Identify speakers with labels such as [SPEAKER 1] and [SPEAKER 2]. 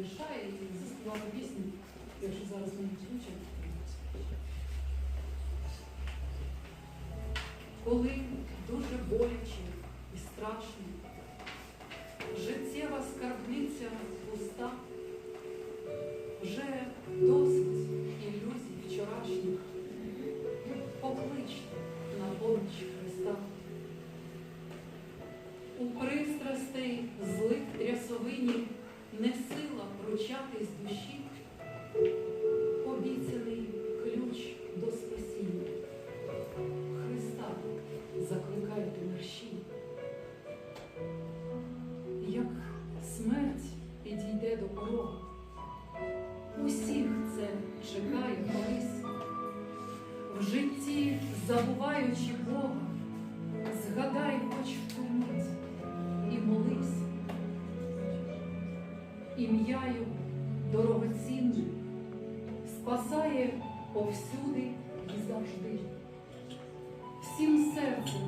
[SPEAKER 1] поспішає і заспівала пісню, якщо зараз мені включать. Коли дуже боляче і страшно, життєва скарбниця пуста, вже досить ілюзій вчорашніх, покличте на поміч Христа. У пристрастей не сила пручатись душі, обіцяний ключ до спасіння. Христа закликають у мерщі. Як смерть підійде до порогу, усіх це чекає колись. В житті, забуваючи Бога, згадай Ім'я Його дорогоцінне, спасає повсюди і завжди. Всім серцем